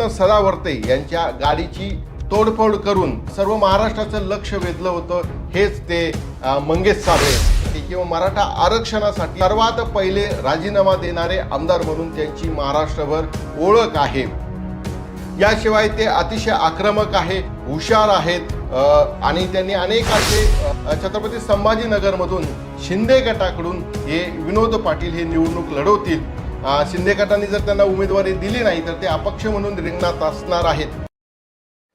कृष्ण सदावर्ते यांच्या गाडीची तोडफोड करून सर्व महाराष्ट्राचं लक्ष वेधलं होतं. हेच ते मंगेश साबळे किंवा मराठा आरक्षणासाठी सर्वात पहिले राजीनामा देणारे आमदार म्हणून त्यांची महाराष्ट्रभर ओळख आहे. याशिवाय ते अतिशय आक्रमक आहे हुशार आहेत आणि त्यांनी अनेक असे छत्रपती संभाजीनगरमधून शिंदे गटाकडून हे विनोद पाटील हे निवडणूक लढवतील. शिंदे गटाने जर त्यांना उमेदवारी दिली नाही तर ते अपक्ष म्हणून रिंगणात असणार आहेत.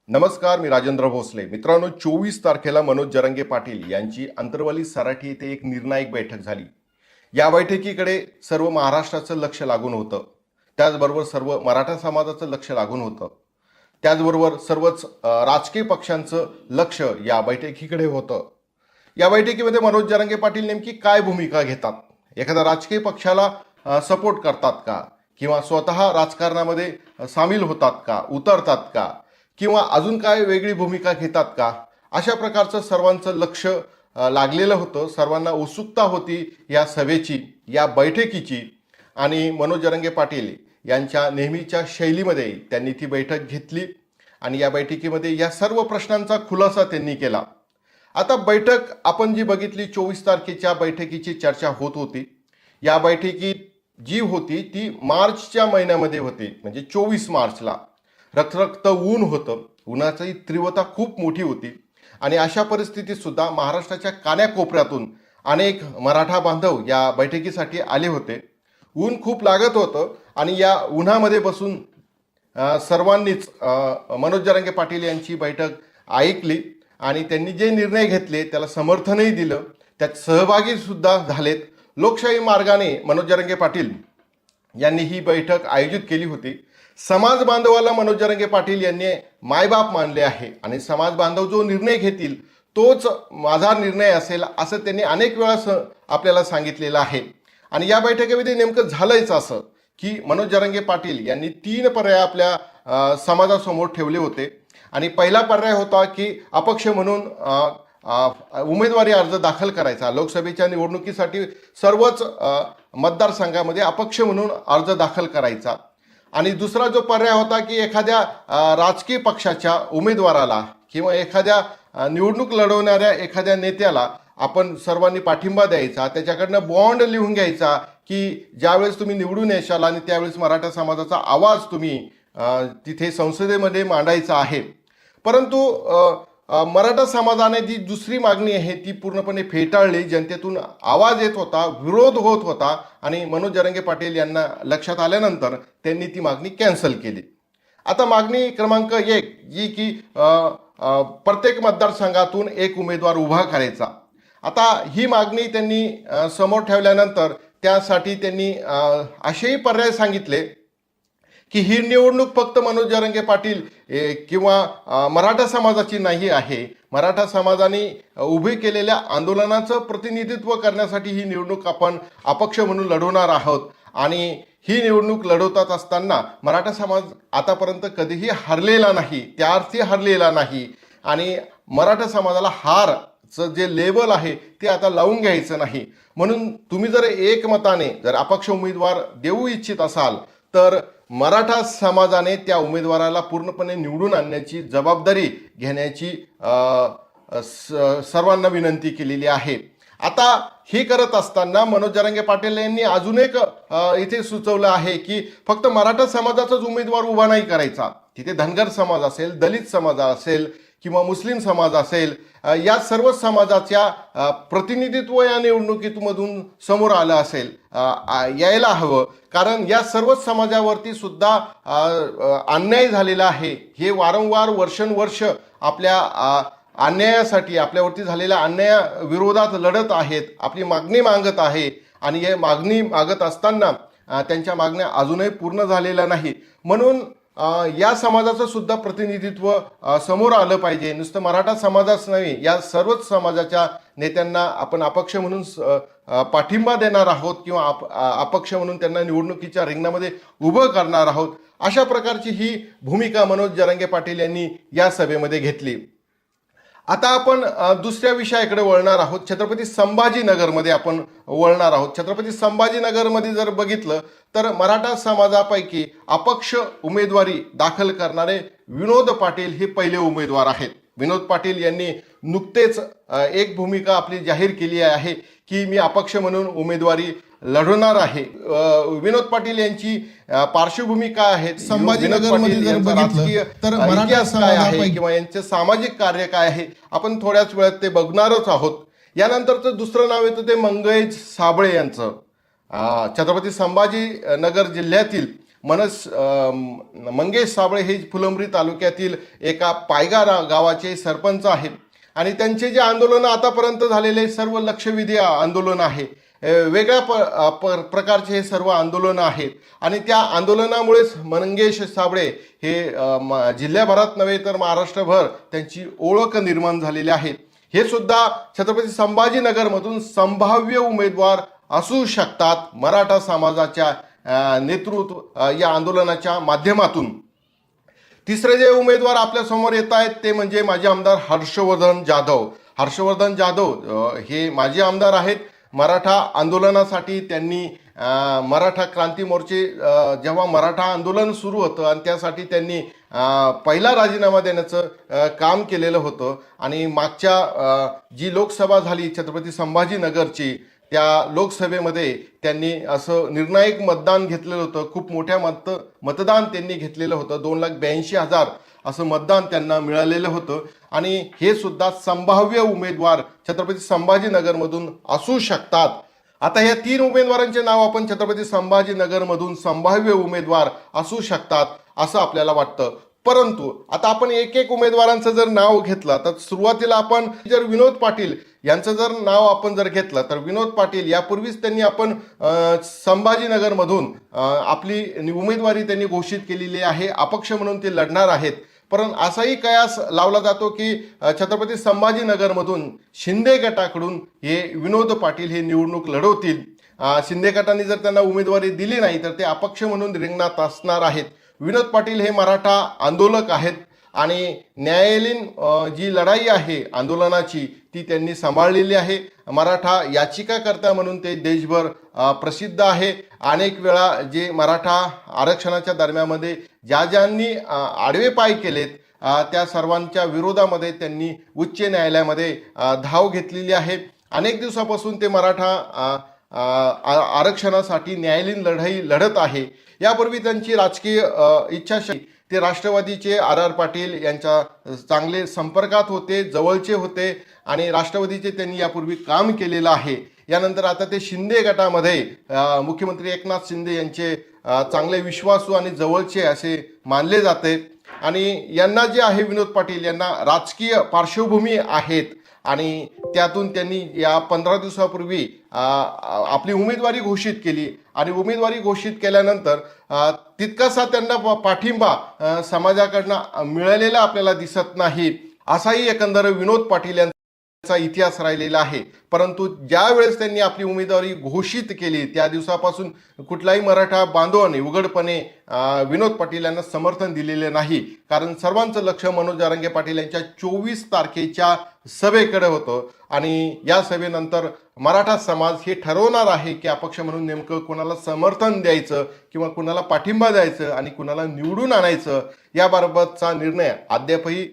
नमस्कार मी राजेंद्र भोसले. मित्रांनो चोवीस तारखेला मनोज जरंगे पाटील यांची अंतरवाली सराठी येथे एक निर्णायक बैठक झाली. या बैठकीकडे सर्व महाराष्ट्राचं लक्ष लागून होतं. त्याचबरोबर सर्व मराठा समाजाचं लक्ष लागून होतं. त्याचबरोबर सर्वच राजकीय पक्षांचं लक्ष या बैठकीकडे होतं. या बैठकीमध्ये मनोज जरांगे पाटील नेमकी काय भूमिका घेतात? एखाद्या राजकीय पक्षाला सपोर्ट करतात का? किंवा स्वतः राजकारणामध्ये सामील होतात का? उतरतात का? किंवा अजून काय वेगळी भूमिका घेतात का? अशा प्रकारचं सर्वांचं लक्ष लागलेलं होतं. सर्वांना उत्सुकता होती या सभेची या बैठकीची. आणि मनोज जरंगे पाटील यांच्या नेहमीच्या शैलीमध्ये त्यांनी ती बैठक घेतली आणि या बैठकीमध्ये या सर्व प्रश्नांचा खुलासा त्यांनी केला. आता बैठक आपण जी बघितली चोवीस तारखेच्या बैठकीची चर्चा होत होती. या बैठकीत जी होती ती मार्चच्या महिन्यामध्ये होती. म्हणजे चोवीस मार्चला. रखरक्त ऊन होतं. उन्हाची तीव्रता खूप मोठी होती. आणि अशा परिस्थितीत सुद्धा महाराष्ट्राच्या कान्याकोपऱ्यातून अनेक मराठा बांधव या बैठकीसाठी आले होते. ऊन खूप लागत होतं आणि या उन्हामध्ये बसून सर्वांनीच मनोज जरांगे पाटील यांची बैठक ऐकली आणि त्यांनी जे निर्णय घेतले त्याला समर्थनही दिलं. त्यात सहभागी सुद्धा झालेत. लोकशाही मार्गाने मनोज जरंगे पाटील यांनी ही बैठक आयोजित केली होती. समाज बांधवाला मनोज जरंगे पाटील यांनी मायबाप मानले आहे आणि समाज बांधव जो निर्णय घेतील तोच माझा निर्णय असेल असं त्यांनी अनेक वेळा स आपल्याला सांगितलेलं आहे. आणि या बैठकीमध्ये नेमकं झालंयच असं की मनोज जरंगे पाटील यांनी तीन पर्याय आपल्या समाजासमोर ठेवले होते. आणि पहिला पर्याय होता की अपक्ष म्हणून उमेदवारी अर्ज दाखल करायचा. लोकसभेच्या निवडणुकीसाठी सर्वच मतदारसंघामध्ये अपक्ष म्हणून अर्ज दाखल करायचा. आणि दुसरा जो पर्याय होता की एखाद्या राजकीय पक्षाच्या उमेदवाराला किंवा एखाद्या निवडणूक लढवणाऱ्या एखाद्या नेत्याला आपण सर्वांनी पाठिंबा द्यायचा. त्याच्याकडनं बॉन्ड लिहून घ्यायचा की ज्यावेळेस तुम्ही निवडून येशाल आणि त्यावेळेस मराठा समाजाचा आवाज तुम्ही तिथे संसदेमध्ये मांडायचा आहे. परंतु मराठा समाजाने जी दुसरी मागणी आहे ती पूर्णपणे फेटाळली. जनतेतून आवाज येत होता विरोध होत होता आणि मनोज जरंगे पाटील यांना लक्षात आल्यानंतर त्यांनी ती मागणी कॅन्सल केली. आता मागणी क्रमांक एक जी की प्रत्येक मतदारसंघातून एक उमेदवार उभा करायचा. आता ही मागणी त्यांनी समोर ठेवल्यानंतर त्यासाठी त्यांनी असेही पर्याय सांगितले की ही निवडणूक फक्त मनोज जरंगे पाटील ए, किंवा मराठा समाजाची नाही आहे. मराठा समाजाने उभे केलेल्या आंदोलनाचं प्रतिनिधित्व करण्यासाठी ही निवडणूक आपण अपक्ष म्हणून लढवणार आहोत. आणि ही निवडणूक लढवतात असताना मराठा समाज आतापर्यंत कधीही हरलेला नाही त्या अर्थी हरलेला नाही. आणि मराठा समाजाला हारचं जे लेवल आहे ते आता लावून घ्यायचं नाही. म्हणून तुम्ही जर एकमताने जर अपक्ष उमेदवार देऊ इच्छित असाल तर मराठा समाजाने त्या उमेदवाराला पूर्णपणे निवडून आणण्याची जबाबदारी घेण्याची स- सर्वांना विनंती केलेली आहे. आता हे करत असताना मनोज जरांगे पाटील यांनी अजून एक इथे सुचवलं आहे की फक्त मराठा समाजाचाच उमेदवार उभा नाही करायचा. तिथे धनगर समाज असेल दलित समाज असेल किंवा मुस्लिम समाज असेल या सर्व समाजाच्या प्रतिनिधित्व या निवडणुकीतमधून समोर आलं असेल यायला हवं. कारण या सर्वच समाजावरती सुद्धा अन्याय झालेला आहे. हे वारंवार वर्षानुवर्ष आपल्या अन्यायासाठी आपल्यावरती झालेल्या अन्याया विरोधात लढत आहेत आपली मागणी मागत आहे. आणि हे मागणी मागत असताना त्यांच्या मागण्या अजूनही पूर्ण झालेल्या नाही म्हणून या समाजाचं सुद्धा प्रतिनिधित्व समोर आलं पाहिजे. नुसतं मराठा समाजाच नव्हे या सर्वच समाजाच्या नेत्यांना आपण अपक्ष म्हणून स- पाठिंबा देणार आहोत किंवा आप अपक्ष म्हणून त्यांना निवडणुकीच्या रिंगणामध्ये उभं करणार आहोत. अशा प्रकारची ही भूमिका मनोज जरांगे पाटील यांनी या सभेमध्ये घेतली. आता आपण दुसऱ्या विषयाकडे वळणार आहोत. छत्रपती संभाजीनगरमध्ये आपण वळणार आहोत. छत्रपती संभाजीनगरमध्ये जर बघितलं तर मराठा समाजापैकी अपक्ष उमेदवारी दाखल करणारे विनोद पाटील हे पहिले उमेदवार आहेत. विनोद पाटील यांनी नुकतेच एक भूमिका आपली जाहीर केली आहे की मी अपक्ष म्हणून उमेदवारी लढवणार आहे. विनोद पाटील यांची पार्श्वभूमी काय आहे. राजकीय, तर इतिहास काय आहे किंवा यांचे सामाजिक कार्य काय आहे आपण थोड्याच वेळात ते बघणारच आहोत. यानंतरचं दुसरं नाव येतं ते मंगेश साबळे यांचं. छत्रपती संभाजी नगर जिल्ह्यातील मनस मंगेश साबळे हे फुलंब्री तालुक्यातील एका पायगा गावाचे सरपंच आहेत. आणि त्यांचे जे आंदोलन आतापर्यंत झालेले सर्व लक्षवेधी आंदोलन आहे. वेगळ्या प प्रकारचे हे सर्व आंदोलनं आहेत. आणि त्या आंदोलनामुळेच मंगेश साबळे हे म- जिल्ह्याभरात नव्हे तर महाराष्ट्रभर त्यांची ओळख निर्माण झालेली आहे. हे सुद्धा छत्रपती संभाजीनगरमधून संभाव्य उमेदवार असू शकतात मराठा समाजाच्या नेतृत्व या आंदोलनाच्या माध्यमातून. तिसरे जे उमेदवार आपल्यासमोर येत आहेत ते म्हणजे माजी आमदार हर्षवर्धन जाधव. हर्षवर्धन जाधव हे माजी आमदार आहेत. मराठा आंदोलनासाठी त्यांनी मराठा क्रांती मोर्चे जेव्हा मराठा आंदोलन सुरू होतं आणि त्यासाठी त्यांनी पहिला राजीनामा देण्याचं काम केलेलं होतं. आणि मागच्या जी लोकसभा झाली छत्रपती संभाजीनगरची त्या लोकसभेमध्ये त्यांनी असं निर्णायक मतदान घेतलेलं होतं. खूप मोठ्या मत मतदान त्यांनी घेतलेलं होतं. दोन लाख ब्याऐंशी हजार असं मतदान त्यांना मिळालेलं होतं. आणि हे सुद्धा संभाव्य उमेदवार छत्रपती संभाजीनगरमधून असू शकतात. आता या तीन उमेदवारांचे नाव आपण छत्रपती संभाजीनगरमधून संभाव्य उमेदवार असू शकतात असं आपल्याला वाटतं. परंतु आता आपण एक एक उमेदवारांचं जर नाव घेतलं तर सुरुवातीला आपण जर विनोद पाटील यांचं जर नाव आपण जर घेतलं तर विनोद पाटील यापूर्वीच त्यांनी आपण संभाजीनगरमधून आपली उमेदवारी त्यांनी घोषित केलेली आहे अपक्ष म्हणून ते लढणार आहेत. परंतु असाही कयास लावला जातो की छत्रपती संभाजीनगरमधून शिंदे गटाकडून हे विनोद पाटील हे निवडणूक लढवतील. शिंदे गटाने जर त्यांना उमेदवारी दिली नाही तर ते अपक्ष म्हणून रिंगणात असणार आहेत. विनोद पाटील हे मराठा आंदोलक आहेत आणि न्यायालयीन जी लढाई आहे आंदोलनाची ती त्यांनी सांभाळलेली आहे. मराठा याचिकाकर्ता म्हणून ते देशभर प्रसिद्ध आहे. अनेक वेळा जे मराठा आरक्षणाच्या दरम्यामध्ये ज्या ज्यांनी आडवे पाय केलेत त्या सर्वांच्या विरोधामध्ये त्यांनी उच्च न्यायालयामध्ये धाव घेतलेली आहे. अनेक दिवसापासून ते मराठा आ- आरक्षणासाठी न्यायालयीन लढाई लढत आहे. यापूर्वी त्यांची राजकीय इच्छाशक्ती ते राष्ट्रवादीचे आर आर पाटील यांच्या चांगले संपर्कात होते जवळचे होते आणि राष्ट्रवादीचे त्यांनी यापूर्वी काम केलेलं आहे. यानंतर आता ते शिंदे गटामध्ये मुख्यमंत्री एकनाथ शिंदे यांचे चांगले विश्वासू आणि जवळचे असे मानले जाते. आणि यांना जे आहे विनोद पाटील यांना राजकीय पार्श्वभूमी आहेत. आणि त्यातून त्यांनी या पंधरा दिवसापूर्वी आपली उमेदवारी घोषित केली. आणि उमेदवारी घोषित केल्यानंतर तितकासा त्यांना पाठिंबा समाजाकडनं मिळालेला आपल्याला दिसत नाही असाही एकंदर विनोद पाटील यांचा चा इतिहास राहिलेला आहे. परंतु ज्या वेळेस त्यांनी आपली उमेदवारी घोषित केली त्या दिवसापासून कुठलाही मराठा बांधवाने उघडपणे विनोद पाटील यांना समर्थन दिलेले नाही. कारण सर्वांचं लक्ष मनोज जारंगे पाटील यांच्या चोवीस तारखेच्या सभेकडे होतं. आणि या सभेनंतर मराठा समाज हे ठरवणार आहे की अपक्ष म्हणून नेमकं कुणाला समर्थन द्यायचं किंवा कुणाला पाठिंबा द्यायचं आणि कुणाला निवडून आणायचं याबाबतचा निर्णय अद्यापही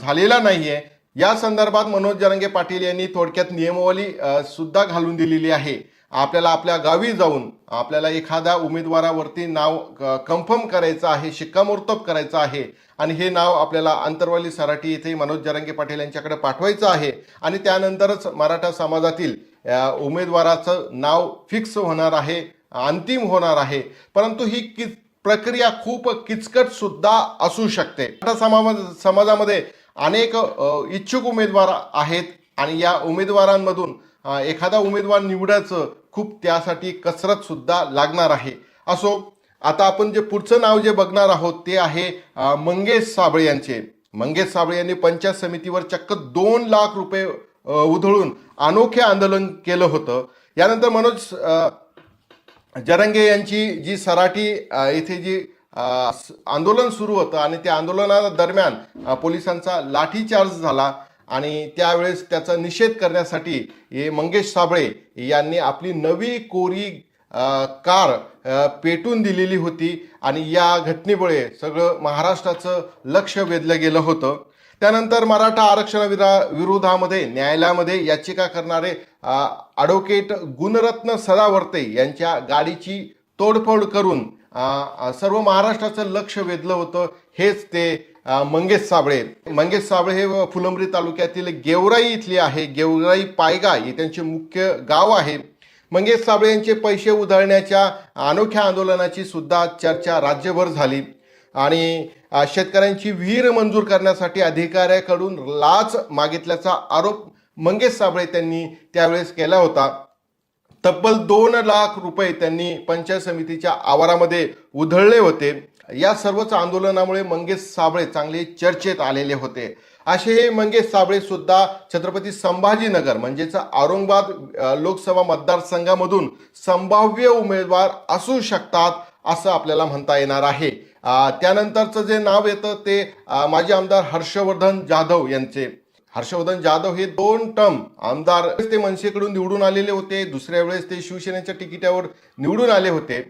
झालेला नाही आहे या संदर्भात मनोज जरंगे पाटील यांनी थोडक्यात नियमावली सुद्धा घालून दिलेली आहे. आपल्याला आपल्या गावी जाऊन आपल्याला एखाद्या उमेदवारावरती नाव कन्फर्म करायचं आहे शिक्कामोर्तब करायचं आहे आणि हे नाव आपल्याला अंतरवाली सराठी येथे मनोज जरंगे पाटील यांच्याकडे पाठवायचं आहे आणि त्यानंतरच मराठा समाजातील उमेदवाराचं नाव फिक्स होणार आहे अंतिम होणार आहे. परंतु ही कि प्रक्रिया खूप किचकट सुद्धा असू शकते. मराठा समाज समाजामध्ये अनेक इच्छुक उमेदवार आहेत आणि या उमेदवारांमधून एखादा उमेदवार निवडायचं खूप त्यासाठी कसरतसुद्धा लागणार आहे. असो आता आपण जे पुढचं नाव जे बघणार आहोत ते आहे मंगेश साबळे यांचे. मंगेश साबळे यांनी पंचायत समितीवर चक्क दोन लाख रुपये उधळून अनोखे आंदोलन केलं होतं. यानंतर मनोज जरंगे यांची जी सराटी इथे येथे जी आंदोलन सुरू होतं आणि त्या आंदोलनादरम्यान पोलिसांचा लाठीचार्ज झाला आणि त्यावेळेस त्याचा निषेध करण्यासाठी हे मंगेश साबळे यांनी आपली नवी कोरी कार पेटून दिलेली होती आणि या घटनेमुळे सगळं महाराष्ट्राचं लक्ष वेधलं गेलं होतं. त्यानंतर मराठा आरक्षण विरा विरोधामध्ये न्यायालयामध्ये याचिका करणारे ॲडव्होकेट गुणरत्न सदावर्ते यांच्या गाडीची तोडफोड करून सर्व महाराष्ट्राचं लक्ष वेधलं होतं. हेच ते मंगेश साबळे. मंगेश साबळे हे फुलंब्री तालुक्यातील गेवराई इथली आहे. गेवराई पायगा हे त्यांचे मुख्य गाव आहे. मंगेश साबळे यांचे पैसे उधळण्याच्या अनोख्या आंदोलनाची सुद्धा चर्चा राज्यभर झाली. आणि शेतकऱ्यांची विहीर मंजूर करण्यासाठी अधिकाऱ्याकडून लाच मागितल्याचा आरोप मंगेश साबळे त्यांनी त्यावेळेस केला होता. तब्बल दोन लाख रुपये त्यांनी पंचायत समितीच्या आवारामध्ये उधळले होते. या सर्वच आंदोलनामुळे मंगेश साबळे चांगले चर्चेत आलेले होते. असे हे मंगेश साबळे सुद्धा छत्रपती संभाजीनगर म्हणजेच औरंगाबाद लोकसभा मतदारसंघामधून संभाव्य उमेदवार असू शकतात असं आपल्याला म्हणता येणार आहे. त्यानंतरचं जे नाव येतं ते माजी आमदार हर्षवर्धन जाधव यांचे. हर्षवर्धन जाधव हे दोन टर्म आमदार ते मनसेकडून निवडून आलेले होते. दुसऱ्या वेळेस ते शिवसेनेच्या तिकिटावर निवडून आले होते.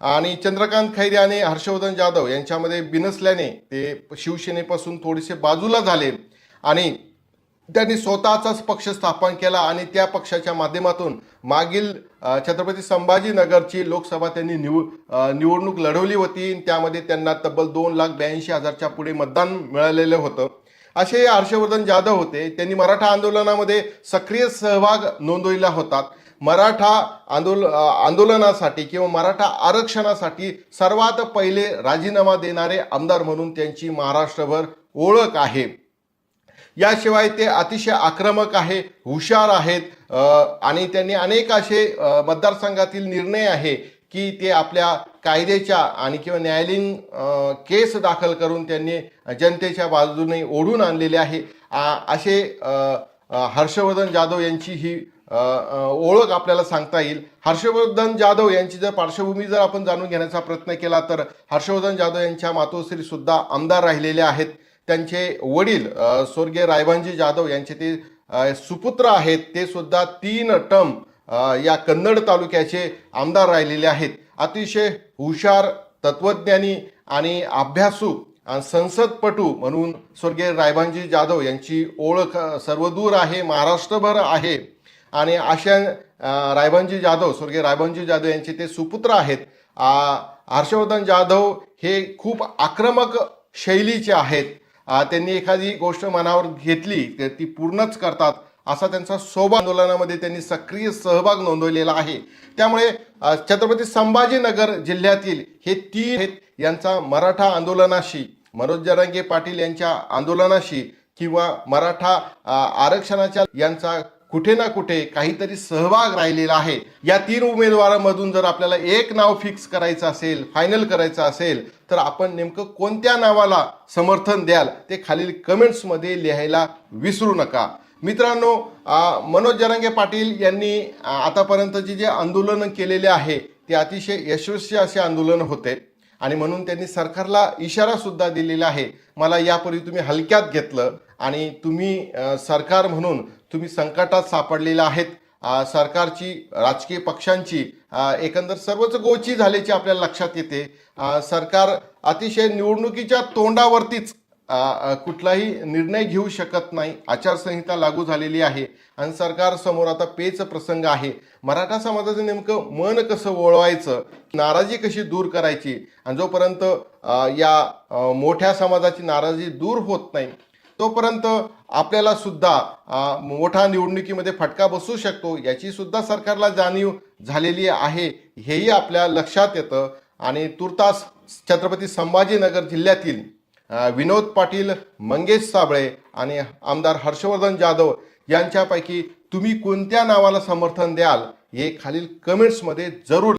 आणि चंद्रकांत खैरे आणि हर्षवर्धन जाधव यांच्यामध्ये बिनसल्याने ते शिवसेनेपासून थोडेसे बाजूला झाले. आणि त्यांनी स्वतःचाच पक्ष स्थापन केला आणि त्या पक्षाच्या माध्यमातून मागील छत्रपती संभाजीनगरची लोकसभा त्यांनी निव निवडणूक लढवली होती. त्यामध्ये त्यांना तब्बल दोन लाख ब्याऐंशी हजारच्या पुढे मतदान मिळालेलं होतं. असे हर्षवर्धन जाधव होते. त्यांनी मराठा आंदोलनामध्ये सक्रिय सहभाग नोंदविला होता. मराठा आंदोल आंदोलनासाठी किंवा मराठा आरक्षणासाठी सर्वात पहिले राजीनामा देणारे आमदार म्हणून त्यांची महाराष्ट्रभर ओळख आहे. याशिवाय ते अतिशय आक्रमक आहे हुशार आहेत आणि त्यांनी अनेक असे मतदारसंघातील निर्णय आहे की ते आपल्या कायद्याच्या आणि किंवा न्यायालयीन केस दाखल करून त्यांनी जनतेच्या बाजूने ओढून आणलेले आहे. असे हर्षवर्धन जाधव यांची ही ओळख आपल्याला सांगता येईल. हर्षवर्धन जाधव यांची जर पार्श्वभूमी जर आपण जाणून घेण्याचा प्रयत्न केला तर हर्षवर्धन जाधव यांच्या मातोश्री सुद्धा आमदार राहिलेले आहेत. त्यांचे वडील स्वर्गीय रायभानजी जाधव यांचे ते सुपुत्र आहेत. ते सुद्धा तीन टर्म या कन्नड तालुक्याचे आमदार राहिलेले आहेत. अतिशय हुशार तत्वज्ञानी आणि अभ्यासू आणि संसदपटू म्हणून स्वर्गीय रायबांजी जाधव यांची ओळख सर्वदूर आहे महाराष्ट्रभर आहे. आणि अशा रायबांजी जाधव स्वर्गीय रायबांजी जाधव यांचे ते सुपुत्र आहेत. हर्षवर्धन जाधव हे खूप आक्रमक शैलीचे आहेत. त्यांनी एखादी गोष्ट मनावर घेतली तर ती पूर्णच करतात. असा त्यांचा सोबा आंदोलनामध्ये त्यांनी सक्रिय सहभाग नोंदवलेला आहे. त्यामुळे छत्रपती संभाजीनगर जिल्ह्यातील हे तीन यांचा मराठा आंदोलनाशी मनोज जरांगे पाटील यांच्या आंदोलनाशी किंवा मराठा आरक्षणाच्या यांचा कुठे ना कुठे काहीतरी सहभाग राहिलेला आहे. या तीन उमेदवारांमधून जर आपल्याला एक नाव फिक्स करायचं असेल फायनल करायचं असेल तर आपण नेमकं कोणत्या नावाला समर्थन द्याल ते खालील कमेंट्समध्ये लिहायला विसरू नका. मित्रांनो मनोज जरांगे पाटील यांनी आतापर्यंतचे जे आंदोलन केलेले आहे ते अतिशय यशस्वी असे आंदोलन होते. आणि म्हणून त्यांनी सरकारला इशारा सुद्धा दिलेला आहे. मला यापूर्वी तुम्ही हलक्यात घेतलं आणि तुम्ही सरकार म्हणून तुम्ही संकटात सापडलेला आहेत. सरकारची राजकीय पक्षांची एकंदर सर्वच गोची झाल्याची आपल्याला लक्षात येते. सरकार अतिशय निवडणुकीच्या तोंडावरतीच कुठलाही निर्णय घेऊ शकत नाही. आचारसंहिता लागू झालेली आहे. आणि सरकार समोर आता पेच प्रसंग आहे. मराठा समाजाचं नेमकं मन कसं वळवायचं? नाराजी कशी दूर करायची? आणि जोपर्यंत या मोठ्या समाजाची नाराजी दूर होत नाही तोपर्यंत आपल्याला सुद्धा मोठा निवडणुकीमध्ये फटका बसू शकतो. याची सुद्धा सरकारला जाणीव झालेली आहे. हेही आपल्या लक्षात येतं. आणि तुर्तास छत्रपती संभाजीनगर जिल्ह्यातील विनोद पाटील मंगेश साबळे आणि आमदार हर्षवर्धन जाधव यांच्यापैकी तुम्ही कोणत्या नावाला समर्थन द्याल हे खालील कमेंट्समध्ये जरूर